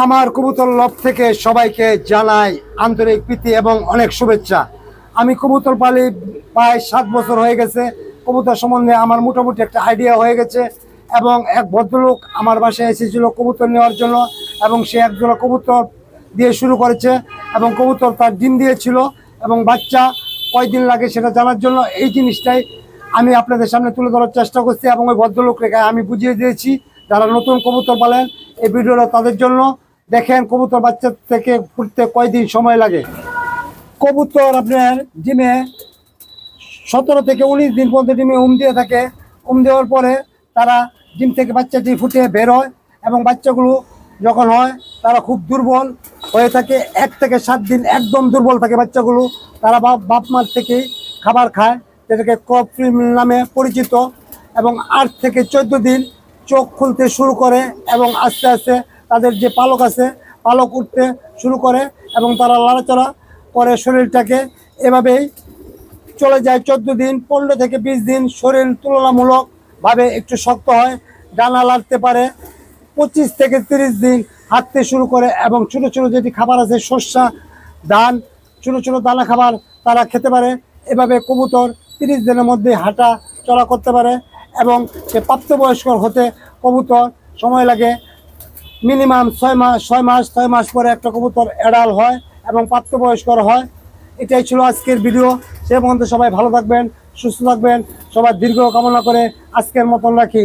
আমার কবুতর লব থেকে সবাইকে জানাই আন্তরিক প্রীতি এবং অনেক শুভেচ্ছা। আমি কবুতর পালি প্রায় সাত বছর হয়ে গেছে। কবুতর সম্বন্ধে আমার মোটামুটি একটা আইডিয়া হয়ে গেছে এবং এক ভদ্রলোক আমার বাসায় এসেছিল কবুতর নেওয়ার জন্য এবং সে একজোড়া কবুতর দিয়ে শুরু করেছে এবং কবুতর তার ডিম দিয়েছিল এবং বাচ্চা কয়দিন লাগে সেটা জানার জন্য এই জিনিসটাই আমি আপনাদের সামনে তুলে ধরার চেষ্টা করছি এবং ওই ভদ্রলোক রেখে আমি বুঝিয়ে দিয়েছি, যারা নতুন কবুতর পালেন এই ভিডিওটা তাদের জন্য। দেখেন কবুতর বাচ্চা থেকে ফুটতে কয়দিন সময় লাগে? কবুতর আপনার ডিমে সতেরো থেকে উনিশ দিন পর্যন্ত ডিমে উম দিয়ে থাকে। উম দেওয়ার পরে তারা ডিম থেকে বাচ্চাটি ফুটে বের হয় এবং বাচ্চাগুলো যখন হয়, তারা খুব দুর্বল হয়ে থাকে। এক থেকে সাত দিন একদম দুর্বল থাকে বাচ্চাগুলো। তারা বাপ বাপ মার থেকেই খাবার খায়, যেটাকে ক্রপ নামে পরিচিত এবং আট থেকে চোদ্দ দিন চোখ খুলতে শুরু করে এবং আস্তে আস্তে তাদের যে পালক আছে, পালক উঠতে শুরু করে এবং তারা লড়াচড়া করে শরীরটাকে এভাবেই চলে যায়। চোদ্দ দিন, পনেরো থেকে বিশ দিন শরীর তুলনামূলকভাবে একটু শক্ত হয়, ডানা লাড়তে পারে। পঁচিশ থেকে তিরিশ দিন হাঁটতে শুরু করে এবং ছোটো ছোটো যেটি খাবার আছে শস্যা ধান, ছোটো ছোটো দানা খাবার তারা খেতে পারে। এভাবে কবুতর তিরিশ দিনের মধ্যে হাঁটা চলা করতে পারে এবং সে প্রাপ্তবয়স্ক হতে কবুতর সময় লাগে। মিনিমাম ছয় মাস ছয় মাস ছয় মাস পরে একটা কবুতর এডাল হয় এবং প্রাপ্তবয়স্কর হয়। এটাই ছিল আজকের ভিডিও। সে পর্যন্ত সবাই ভালো থাকবেন, সুস্থ থাকবেন। সবাই দীর্ঘ কামনা করে আজকের মতন রাখি।